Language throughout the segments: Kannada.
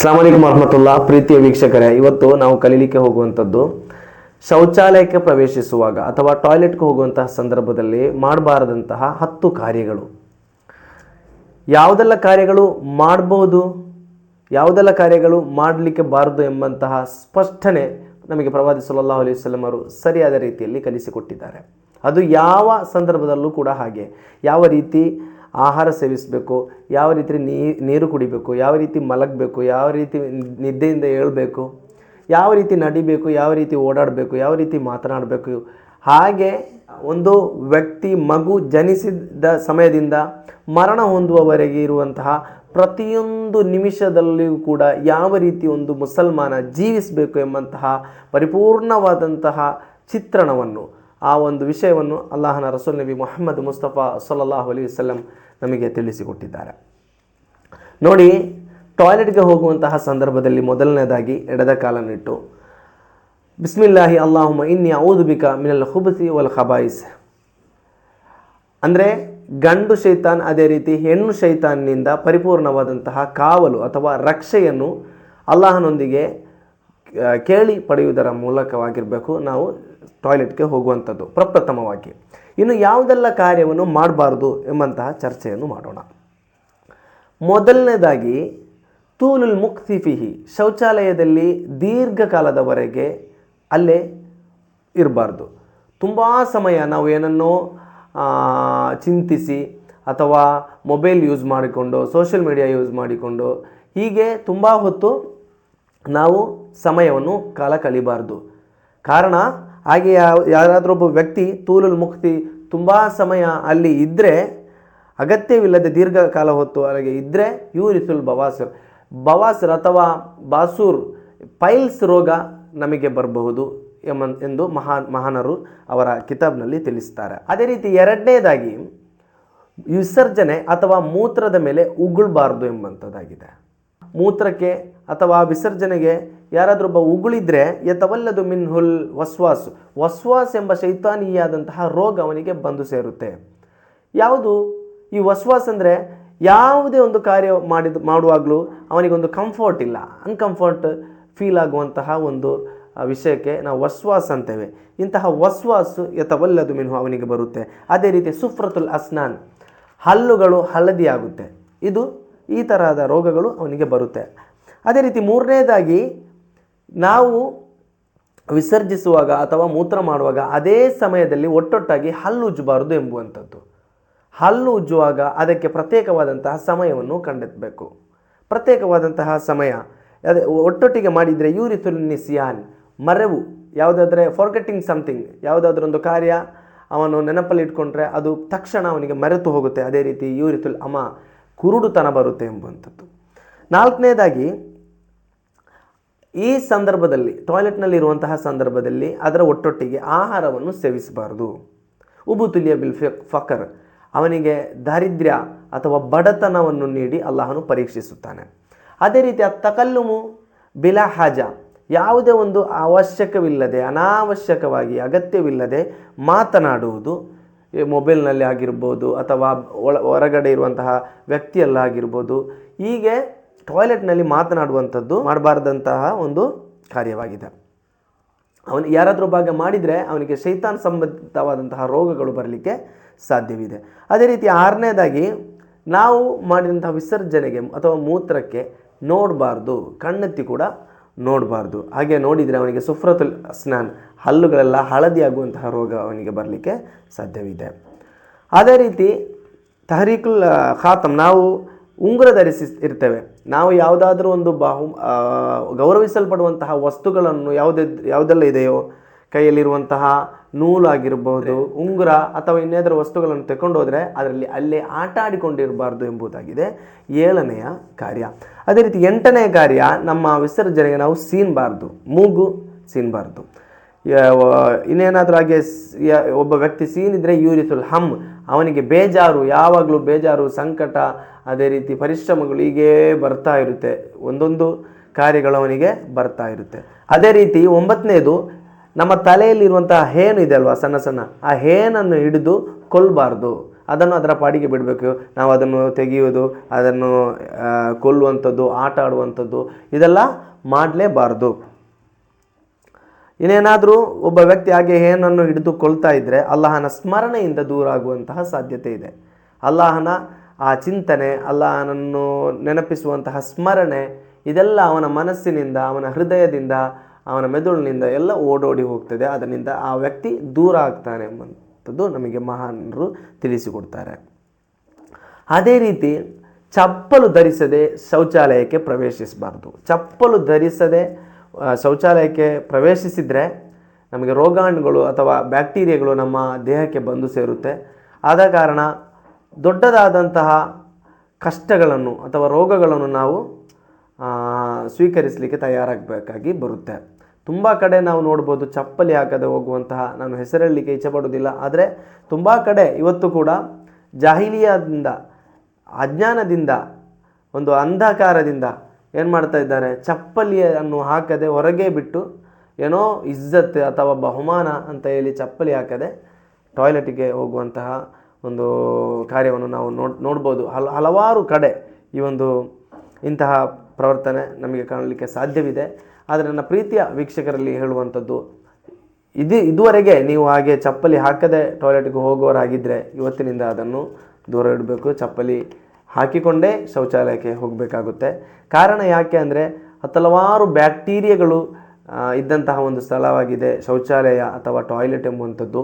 ಅಸ್ಲಾಂ ವಲೈಕುಮ್ ಪ್ರೀತಿಯ ವೀಕ್ಷಕರೇ, ಇವತ್ತು ನಾವು ಕಲೀಲಿಕ್ಕೆ ಹೋಗುವಂಥದ್ದು ಶೌಚಾಲಯಕ್ಕೆ ಪ್ರವೇಶಿಸುವಾಗ ಅಥವಾ ಟಾಯ್ಲೆಟ್ಗೆ ಹೋಗುವಂತಹ ಸಂದರ್ಭದಲ್ಲಿ ಮಾಡಬಾರದಂತಹ ಹತ್ತು ಕಾರ್ಯಗಳು. ಯಾವುದೆಲ್ಲ ಕಾರ್ಯಗಳು ಮಾಡಬಹುದು, ಯಾವುದೆಲ್ಲ ಕಾರ್ಯಗಳು ಮಾಡಲಿಕ್ಕೆ ಬಾರದು ಎಂಬಂತಹ ಸ್ಪಷ್ಟನೆ ನಮಗೆ ಪ್ರವಾದಿ ಸಲ್ಲಲ್ಲಾಹು ಅಲೈಹಿ ವಸಲ್ಲಂ ಅವರು ಸರಿಯಾದ ರೀತಿಯಲ್ಲಿ ಕಲಿಸಿಕೊಟ್ಟಿದ್ದಾರೆ. ಅದು ಯಾವ ಸಂದರ್ಭದಲ್ಲೂ ಕೂಡ ಹಾಗೆ. ಯಾವ ರೀತಿ ಆಹಾರ ಸೇವಿಸಬೇಕು, ಯಾವ ರೀತಿ ನೀರು ಕುಡಿಬೇಕು, ಯಾವ ರೀತಿ ಮಲಗಬೇಕು, ಯಾವ ರೀತಿ ನಿದ್ದೆಯಿಂದ ಏಳಬೇಕು, ಯಾವ ರೀತಿ ನಡಿಬೇಕು, ಯಾವ ರೀತಿ ಓಡಾಡಬೇಕು, ಯಾವ ರೀತಿ ಮಾತನಾಡಬೇಕು, ಹಾಗೆ ಒಂದು ವ್ಯಕ್ತಿ ಮಗು ಜನಿಸಿದ ಸಮಯದಿಂದ ಮರಣ ಹೊಂದುವವರೆಗೆ ಇರುವಂತಹ ಪ್ರತಿಯೊಂದು ನಿಮಿಷದಲ್ಲಿಯೂ ಕೂಡ ಯಾವ ರೀತಿ ಒಂದು ಮುಸಲ್ಮಾನ ಜೀವಿಸಬೇಕು ಎಂಬಂತಹ ಪರಿಪೂರ್ಣವಾದಂತಹ ಚಿತ್ರಣವನ್ನು ಆ ಒಂದು ವಿಷಯವನ್ನು ಅಲ್ಲಾಹನ ರಸೂಲ್ ನಬಿ ಮೊಹಮ್ಮದ್ ಮುಸ್ತಫಾ ಸಲ್ಲಲ್ಲಾಹು ಅಲಿ ವಸಲ್ಲಂ ನಮಗೆ ತಿಳಿಸಿಕೊಟ್ಟಿದ್ದಾರೆ. ನೋಡಿ, ಟಾಯ್ಲೆಟ್ಗೆ ಹೋಗುವಂತಹ ಸಂದರ್ಭದಲ್ಲಿ ಮೊದಲನೇದಾಗಿ ಎಡದ ಕಾಲನಿಟ್ಟು ಬಿಸ್ಮಿಲ್ಲಾಹಿ ಅಲ್ಲಾಹುಮ ಇನ್ನಿ ಔದು ಬಿಕ ಮಿನಲ್ ಹುಬಸಿ ವಲ್ ಖಬಾಯಿಸ್. ಅಂದರೆ, ಗಂಡು ಶೈತಾನ್ ಅದೇ ರೀತಿ ಹೆಣ್ಣು ಶೈತಾನ್ನಿಂದ ಪರಿಪೂರ್ಣವಾದಂತಹ ಕಾವಲು ಅಥವಾ ರಕ್ಷೆಯನ್ನು ಅಲ್ಲಾಹನೊಂದಿಗೆ ಕೇಳಿ ಪಡೆಯುವುದರ ಮೂಲಕವಾಗಿರಬೇಕು. ನಾವು ಟಾಯ್ಲೆಟ್ಗೆ ಹೋಗುವಂಥದ್ದು ಪ್ರಪ್ರಥಮವಾಗಿ. ಇನ್ನು ಯಾವುದೆಲ್ಲ ಕಾರ್ಯವನ್ನು ಮಾಡಬಾರ್ದು ಎಂಬಂತಹ ಚರ್ಚೆಯನ್ನು ಮಾಡೋಣ. ಮೊದಲನೇದಾಗಿ, ತೂಲುಲ್ ಮುಕ್ತಿಫಿಹಿ, ಶೌಚಾಲಯದಲ್ಲಿ ದೀರ್ಘಕಾಲದವರೆಗೆ ಅಲ್ಲೇ ಇರಬಾರ್ದು. ತುಂಬ ಸಮಯ ನಾವು ಏನನ್ನೋ ಚಿಂತಿಸಿ ಅಥವಾ ಮೊಬೈಲ್ ಯೂಸ್ ಮಾಡಿಕೊಂಡು, ಸೋಷಿಯಲ್ ಮೀಡಿಯಾ ಯೂಸ್ ಮಾಡಿಕೊಂಡು, ಹೀಗೆ ತುಂಬ ಹೊತ್ತು ನಾವು ಸಮಯವನ್ನು ಕಾಲ ಕಳಿಬಾರ್ದು. ಕಾರಣ ಹಾಗೆ ಯಾರಾದರೂ ಒಬ್ಬ ವ್ಯಕ್ತಿ ತೂಲುಲ್ ಮುಕ್ತಿ ತುಂಬ ಸಮಯ ಅಲ್ಲಿ ಇದ್ದರೆ ಅಗತ್ಯವಿಲ್ಲದೆ ದೀರ್ಘಕಾಲ ಹೊತ್ತು ಅಲ್ಲಿಗೆ ಇದ್ದರೆ ಯೂರಿಸುಲ್ ಬವಾಸರ್. ಬವಾಸರ್ ಅಥವಾ ಬಾಸೂರ್ ಪೈಲ್ಸ್ ರೋಗ ನಮಗೆ ಬರಬಹುದು ಎಂಬ ಎಂದು ಮಹಾನ್, ಮಹಾನರು ಅವರ ಕಿತಾಬ್ನಲ್ಲಿ ತಿಳಿಸ್ತಾರೆ. ಅದೇ ರೀತಿ ಎರಡನೇದಾಗಿ ವಿಸರ್ಜನೆ ಅಥವಾ ಮೂತ್ರದ ಮೇಲೆ ಉಗುಳ್ಬಾರ್ದು ಎಂಬಂಥದ್ದಾಗಿದೆ. ಮೂತ್ರಕ್ಕೆ ಅಥವಾ ವಿಸರ್ಜನೆಗೆ ಯಾರಾದರೂ ಒಬ್ಬ ಉಗುಳಿದ್ರೆ, ಯತವಲ್ಲದು ಮಿನ್ಹುಲ್ ವಸ್ವಾಸ್ ವಸ್ವಾಸ್ ಎಂಬ ಶೈತಾನೀಯಾದಂತಹ ರೋಗ ಅವನಿಗೆ ಬಂದು ಸೇರುತ್ತೆ. ಯಾವುದು? ಈ ವಸ್ವಾಸ್ ಅಂದರೆ ಯಾವುದೇ ಒಂದು ಕಾರ್ಯ ಮಾಡಿದ, ಮಾಡುವಾಗಲೂ ಅವನಿಗೊಂದು ಕಂಫರ್ಟ್ ಇಲ್ಲ. ಅನ್ಕಂಫರ್ಟ್ ಫೀಲ್ ಆಗುವಂತಹ ಒಂದು ವಿಷಯಕ್ಕೆ ನಾವು ವಸ್ವಾಸ್ ಅಂತೇವೆ. ಇಂತಹ ವಸ್ವಾಸ್ ಯತವಲ್ಲದು ಮಿನ್ಹು ಅವನಿಗೆ ಬರುತ್ತೆ. ಅದೇ ರೀತಿ ಸುಫ್ರತುಲ್ ಅಸ್ನಾನ್, ಹಲ್ಲುಗಳು ಹಳದಿಯಾಗುತ್ತೆ. ಇದು ಈ ತರಹದ ರೋಗಗಳು ಅವನಿಗೆ ಬರುತ್ತೆ. ಅದೇ ರೀತಿ ಮೂರನೇದಾಗಿ ನಾವು ವಿಸರ್ಜಿಸುವಾಗ ಅಥವಾ ಮೂತ್ರ ಮಾಡುವಾಗ ಅದೇ ಸಮಯದಲ್ಲಿ ಒಟ್ಟೊಟ್ಟಾಗಿ ಹಲ್ಲು ಉಜ್ಜಬಾರದು ಎಂಬುವಂಥದ್ದು. ಹಲ್ಲು ಉಜ್ಜುವಾಗ ಅದಕ್ಕೆ ಪ್ರತ್ಯೇಕವಾದಂತಹ ಸಮಯವನ್ನು ಕಂಡೆತ್ತಬೇಕು ಪ್ರತ್ಯೇಕವಾದಂತಹ ಸಮಯ, ಅದೇ ಒಟ್ಟೊಟ್ಟಿಗೆ ಮಾಡಿದರೆ ಯೂರಿಸುಲ್ ನಿಸಿಯಾನ್ ಮರೆವು, ಯಾವುದಾದ್ರೆ ಫಾರ್ಗೆಟಿಂಗ್ ಸಮಥಿಂಗ್ ಯಾವುದಾದ್ರೂ ಒಂದು ಕಾರ್ಯ ಅವನು ನೆನಪಲ್ಲಿ ಇಟ್ಕೊಂಡ್ರೆ ಅದು ತಕ್ಷಣ ಅವನಿಗೆ ಮರೆತು ಹೋಗುತ್ತೆ, ಅದೇ ರೀತಿ ಯೂರಿಥುಲ್ ಅಮ ಕುರುಡುತನ ಬರುತ್ತೆ ಎಂಬುವಂಥದ್ದು. ನಾಲ್ಕನೇದಾಗಿ ಈ ಸಂದರ್ಭದಲ್ಲಿ ಟಾಯ್ಲೆಟ್ನಲ್ಲಿರುವಂತಹ ಸಂದರ್ಭದಲ್ಲಿ ಅದರ ಒಟ್ಟೊಟ್ಟಿಗೆ ಆಹಾರವನ್ನು ಸೇವಿಸಬಾರದು. ಉಬುತುಲಿಯ ಬಿಲ್ ಫಕರ್, ಅವನಿಗೆ ದಾರಿದ್ರ್ಯ ಅಥವಾ ಬಡತನವನ್ನು ನೀಡಿ ಅಲ್ಲಾಹನು ಪರೀಕ್ಷಿಸುತ್ತಾನೆ. ಅದೇ ರೀತಿ ಆ ತಕಲ್ಲುಮು ಬಿಲಾ ಹಾಜ, ಯಾವುದೇ ಒಂದು ಅವಶ್ಯಕವಿಲ್ಲದೆ, ಅನಾವಶ್ಯಕವಾಗಿ ಅಗತ್ಯವಿಲ್ಲದೆ ಮಾತನಾಡುವುದು ಮೊಬೈಲ್ನಲ್ಲಿ ಆಗಿರ್ಬೋದು ಅಥವಾ ಒಳ, ಹೊರಗಡೆ ಇರುವಂತಹ ವ್ಯಕ್ತಿಯಲ್ಲಾಗಿರ್ಬೋದು, ಹೀಗೆ ಟಾಯ್ಲೆಟ್ನಲ್ಲಿ ಮಾತನಾಡುವಂಥದ್ದು ಮಾಡಬಾರ್ದಂತಹ ಒಂದು ಕಾರ್ಯವಾಗಿದೆ. ಅವನು ಯಾರಾದರೂ ಭಾಗ ಮಾಡಿದರೆ ಅವನಿಗೆ ಶೈತಾನ್ ಸಂಬಂಧಿತವಾದಂತಹ ರೋಗಗಳು ಬರಲಿಕ್ಕೆ ಸಾಧ್ಯವಿದೆ. ಅದೇ ರೀತಿ ಆರನೇದಾಗಿ, ನಾವು ಮಾಡಿದಂತಹ ವಿಸರ್ಜನೆಗೆ ಅಥವಾ ಮೂತ್ರಕ್ಕೆ ನೋಡಬಾರ್ದು, ಕಣ್ಣೆತ್ತಿ ಕೂಡ ನೋಡಬಾರ್ದು. ಹಾಗೆ ನೋಡಿದರೆ ಅವನಿಗೆ ಸುಫ್ರತುಲ್ ಸ್ನಾನ್ ಹಲ್ಲುಗಳೆಲ್ಲ ಹಳದಿಯಾಗುವಂತಹ ರೋಗ ಅವನಿಗೆ ಬರಲಿಕ್ಕೆ ಸಾಧ್ಯವಿದೆ. ಅದೇ ರೀತಿ ತಹರೀಕುಲ್ ಖಾತಮ್ ನಾವು ಉಂಗುರ ಧರಿಸಿ ಇರ್ತೇವೆ. ನಾವು ಯಾವುದಾದ್ರೂ ಒಂದು ಬಾಹು ಗೌರವಿಸಲ್ಪಡುವಂತಹ ವಸ್ತುಗಳನ್ನು ಯಾವುದೇ ಯಾವುದೆಲ್ಲ ಇದೆಯೋ ಕೈಯಲ್ಲಿರುವಂತಹ ನೂಲಾಗಿರ್ಬೋದು ಉಂಗುರ ಅಥವಾ ಇನ್ನೇದರ ವಸ್ತುಗಳನ್ನು ತಗೊಂಡು ಹೋದರೆ ಅದರಲ್ಲಿ ಅಲ್ಲೇ ಆಟ ಆಡಿಕೊಂಡಿರಬಾರ್ದು ಎಂಬುದಾಗಿದೆ ಏಳನೆಯ ಕಾರ್ಯ. ಅದೇ ರೀತಿ ಎಂಟನೆಯ ಕಾರ್ಯ ನಮ್ಮ ವಿಸರ್ಜನೆಗೆ ನಾವು ಸೀನ್ಬಾರ್ದು ಮೂಗು ಸೀನ್ಬಾರ್ದು. ಇನ್ನೇನಾದರೂ ಹಾಗೆ ಒಬ್ಬ ವ್ಯಕ್ತಿ ಸೀನಿದ್ರೆ ಯೂರಿಸುಲ್ ಹಮ್ ಅವನಿಗೆ ಬೇಜಾರು ಯಾವಾಗಲೂ ಬೇಜಾರು ಸಂಕಟ ಅದೇ ರೀತಿ ಪರಿಶ್ರಮಗಳು ಹೀಗೇ ಬರ್ತಾ ಇರುತ್ತೆ. ಒಂದೊಂದು ಕಾರ್ಯಗಳು ಅವನಿಗೆ ಬರ್ತಾ ಇರುತ್ತೆ. ಅದೇ ರೀತಿ ಒಂಬತ್ತನೇದು, ನಮ್ಮ ತಲೆಯಲ್ಲಿರುವಂತಹ ಹೇನು ಇದೆ ಅಲ್ವಾ, ಸಣ್ಣ ಸಣ್ಣ, ಆ ಹೇನನ್ನು ಹಿಡಿದು ಕೊಲ್ಲಬಾರ್ದು ಅದನ್ನು ಅದರ ಪಾಡಿಗೆ ಬಿಡಬೇಕು. ನಾವು ಅದನ್ನು ತೆಗೆಯೋದು ಅದನ್ನು ಕೊಲ್ಲುವಂಥದ್ದು, ಆಟ ಆಡುವಂಥದ್ದು, ಇದೆಲ್ಲ ಮಾಡಲೇಬಾರ್ದು. ಇನ್ನೇನಾದರೂ ಒಬ್ಬ ವ್ಯಕ್ತಿ ಹಾಗೆ ಹೇನನ್ನು ಹಿಡಿದು ಕೊಲ್ತಾ ಇದ್ದರೆ ಅಲ್ಲಾಹನ ಸ್ಮರಣೆಯಿಂದ ದೂರ ಆಗುವಂತಹ ಸಾಧ್ಯತೆ ಇದೆ. ಅಲ್ಲಾಹನ ಆ ಚಿಂತನೆ ಅಲ್ಲಾಹನನ್ನು ನೆನಪಿಸುವಂತಹ ಸ್ಮರಣೆ, ಇದೆಲ್ಲ ಅವನ ಮನಸ್ಸಿನಿಂದ, ಅವನ ಹೃದಯದಿಂದ, ಅವನ ಮೆದುಳಿನಿಂದ ಎಲ್ಲ ಓಡೋಡಿ ಹೋಗ್ತದೆ. ಅದರಿಂದ ಆ ವ್ಯಕ್ತಿ ದೂರ ಆಗ್ತಾನೆ ಎಂಬಂಥದ್ದು ನಮಗೆ ಮಹಾನರು ತಿಳಿಸಿಕೊಡ್ತಾರೆ. ಅದೇ ರೀತಿ ಚಪ್ಪಲು ಧರಿಸದೆ ಶೌಚಾಲಯಕ್ಕೆ ಪ್ರವೇಶಿಸಬಾರ್ದು. ಚಪ್ಪಲು ಧರಿಸದೆ ಶೌಚಾಲಯಕ್ಕೆ ಪ್ರವೇಶಿಸಿದರೆ ನಮಗೆ ರೋಗಾಣುಗಳು ಅಥವಾ ಬ್ಯಾಕ್ಟೀರಿಯಾಗಳು ನಮ್ಮ ದೇಹಕ್ಕೆ ಬಂದು ಸೇರುತ್ತೆ. ಆದ ಕಾರಣ ದೊಡ್ಡದಾದಂತಹ ಕಷ್ಟಗಳನ್ನು ಅಥವಾ ರೋಗಗಳನ್ನು ನಾವು ಸ್ವೀಕರಿಸಲಿಕ್ಕೆ ತಯಾರಾಗಬೇಕಾಗಿ ಬರುತ್ತೆ. ತುಂಬ ಕಡೆ ನಾವು ನೋಡ್ಬೋದು ಚಪ್ಪಲಿ ಹಾಕದೆ ಹೋಗುವಂತಹ, ನಾನು ಹೆಸರಲ್ಲಿಗೆ ಇಚ್ಛಪಡೋದಿಲ್ಲ ಆದರೆ ತುಂಬ ಕಡೆ ಇವತ್ತು ಕೂಡ ಜಾಹಿಲಿಯಾದಿಂದ, ಅಜ್ಞಾನದಿಂದ, ಒಂದು ಅಂಧಕಾರದಿಂದ ಏನು ಮಾಡ್ತಾ ಇದ್ದಾರೆ, ಚಪ್ಪಲಿಯನ್ನು ಹಾಕದೆ ಹೊರಗೆ ಬಿಟ್ಟು ಏನೋ ಇಜ್ಜತ್ ಅಥವಾ ಬಹುಮಾನ ಅಂತ ಹೇಳಿ ಚಪ್ಪಲಿ ಹಾಕದೆ ಟಾಯ್ಲೆಟಿಗೆ ಹೋಗುವಂತಹ ಒಂದು ಕಾರ್ಯವನ್ನು ನಾವು ನೋಡಿ, ನೋಡ್ಬೋದು. ಹಲ, ಹಲವಾರು ಕಡೆ ಈ ಒಂದು ಇಂತಹ ಪ್ರವರ್ತನೆ ನಮಗೆ ಕಾಣಲಿಕ್ಕೆ ಸಾಧ್ಯವಿದೆ. ಆದರೆ ನನ್ನ ಪ್ರೀತಿಯ ವೀಕ್ಷಕರಲ್ಲಿ ಹೇಳುವಂಥದ್ದು, ಇದು, ಇದುವರೆಗೆ ನೀವು ಹಾಗೆ ಚಪ್ಪಲಿ ಹಾಕದೆ ಟಾಯ್ಲೆಟ್ಗೆ ಹೋಗೋರಾಗಿದ್ದರೆ ಇವತ್ತಿನಿಂದ ಅದನ್ನು ದೂರ ಇಡಬೇಕು. ಚಪ್ಪಲಿ ಹಾಕಿಕೊಂಡೇ ಶೌಚಾಲಯಕ್ಕೆ ಹೋಗಬೇಕಾಗುತ್ತೆ. ಕಾರಣ ಯಾಕೆ ಅಂದರೆ ಹತ್ತಲವಾರು ಬ್ಯಾಕ್ಟೀರಿಯಾಗಳು ಇದ್ದಂತಹ ಒಂದು ಸ್ಥಳವಾಗಿದೆ, ಶೌಚಾಲಯ ಅಥವಾ ಟಾಯ್ಲೆಟ್ ಎಂಬುವಂಥದ್ದು.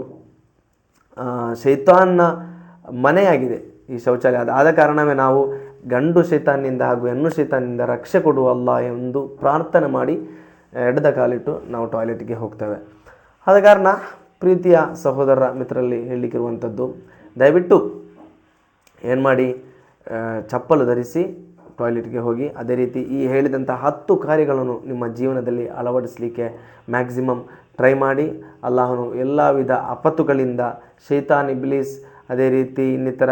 ಶೈತಾನ್ನ ಮನೆಯಾಗಿದೆ ಈ ಶೌಚಾಲಯ. ಆದ ಕಾರಣವೇ ನಾವು ಗಂಡು ಶೈತಾನಿಂದ ಹಾಗೂ ಹೆಣ್ಣು ಶೈತಾನಿಂದ ರಕ್ಷೆ ಕೊಡುವಲ್ಲ ಎಂದು ಪ್ರಾರ್ಥನೆ ಮಾಡಿ ಎಡದ ಕಾಲಿಟ್ಟು ನಾವು ಟಾಯ್ಲೆಟ್ಗೆ ಹೋಗ್ತೇವೆ. ಆದ ಕಾರಣ ಪ್ರೀತಿಯ ಸಹೋದರ ಮಿತ್ರರಲ್ಲಿ ಹೇಳಲಿಕ್ಕಿರುವಂಥದ್ದು, ದಯವಿಟ್ಟು ಏನು ಮಾಡಿ ಚಪ್ಪಲು ಧರಿಸಿ ಟಾಯ್ಲೆಟ್ಗೆ ಹೋಗಿ, ಅದೇ ರೀತಿ ಈ ಹೇಳಿದಂಥ ಹತ್ತು ಕಾರ್ಯಗಳನ್ನು ನಿಮ್ಮ ಜೀವನದಲ್ಲಿ ಅಳವಡಿಸಲಿಕ್ಕೆ ಮ್ಯಾಕ್ಸಿಮಮ್ ಟ್ರೈ ಮಾಡಿ, ಅಲ್ಲಾಹನು ಎಲ್ಲ ವಿಧ ಆಪತ್ತುಗಳಿಂದ ಶೈತಾನ್, ಇಬ್ಲೀಸ್ ಅದೇ ರೀತಿ ಇನ್ನಿತರ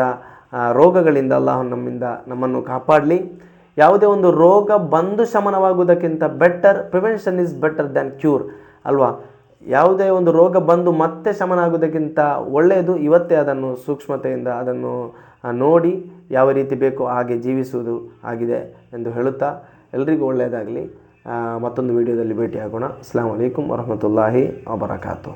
ರೋಗಗಳಿಂದ ಅಲ್ಲಾಹನು ನಮ್ಮಿಂದ ನಮ್ಮನ್ನು ಕಾಪಾಡಲಿ. ಯಾವುದೇ ಒಂದು ರೋಗ ಬಂದು ಶಮನವಾಗುವುದಕ್ಕಿಂತ better prevention is better than cure ಅಲ್ವಾ? ಯಾವುದೇ ಒಂದು ರೋಗ ಬಂದು ಮತ್ತೆ ಶಮನ ಆಗುವುದಕ್ಕಿಂತ ಒಳ್ಳೆಯದು. ಇವತ್ತೇ ಅದನ್ನು ಸೂಕ್ಷ್ಮತೆಯಿಂದ ಅದನ್ನು ನೋಡಿ ಯಾವ ರೀತಿ ಬೇಕೋ ಹಾಗೆ ಜೀವಿಸುವುದು ಆಗಿದೆ ಎಂದು ಹೇಳುತ್ತಾ ಎಲ್ರಿಗೂ ಒಳ್ಳೆಯದಾಗಲಿ. ಮತ್ತೊಂದು ವಿಡಿಯೋದಲ್ಲಿ ಭೇಟಿಯಾಗೋಣ. ಅಸ್ಲಾಂ ಅಲೈಕುಮ್ ವರಹಮತುಲ್ಲಾಹಿ ವಬರಕಾತು.